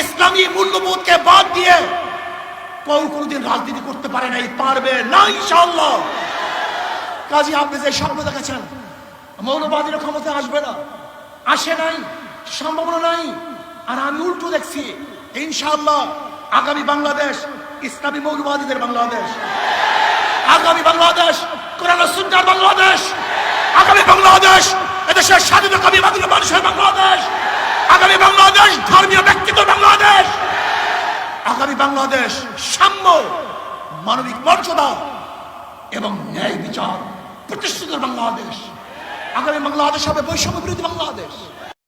ইসলামী মূল্যবোধকে বাদ দিয়ে কেউ কোনোদিন রাজনীতি করতে পারে নাই, পারবে না, ইনশাআল্লাহ। কাজী আপনি যে স্বপ্ন দেখেছেন, মৌলবাদীরা ক্ষমতা আসবে না, আসে নাই, সম্ভাবনা নাই, আর আমি উল্টো দেখছি, ইনশাআল্লাহ আগামী বাংলাদেশ, ইসলামী মৌলবাদীদের বাংলাদেশ। আগামী বাংলাদেশ, কোরআন ও সুন্নাহর বাংলাদেশ। আগামী বাংলাদেশ, এদেশের স্বাধীনতামী বাংলা বাংলাদেশ ধর্মীয় ব্যক্তিত্ব বাংলাদেশ। আগামী বাংলাদেশ সাম্য, মানবিক মর্যাদা এবং ন্যায় বিচার প্রতিষ্ঠিত বাংলাদেশ। আগামী বাংলাদেশ হবে বৈষম্য বিরোধী বাংলাদেশ।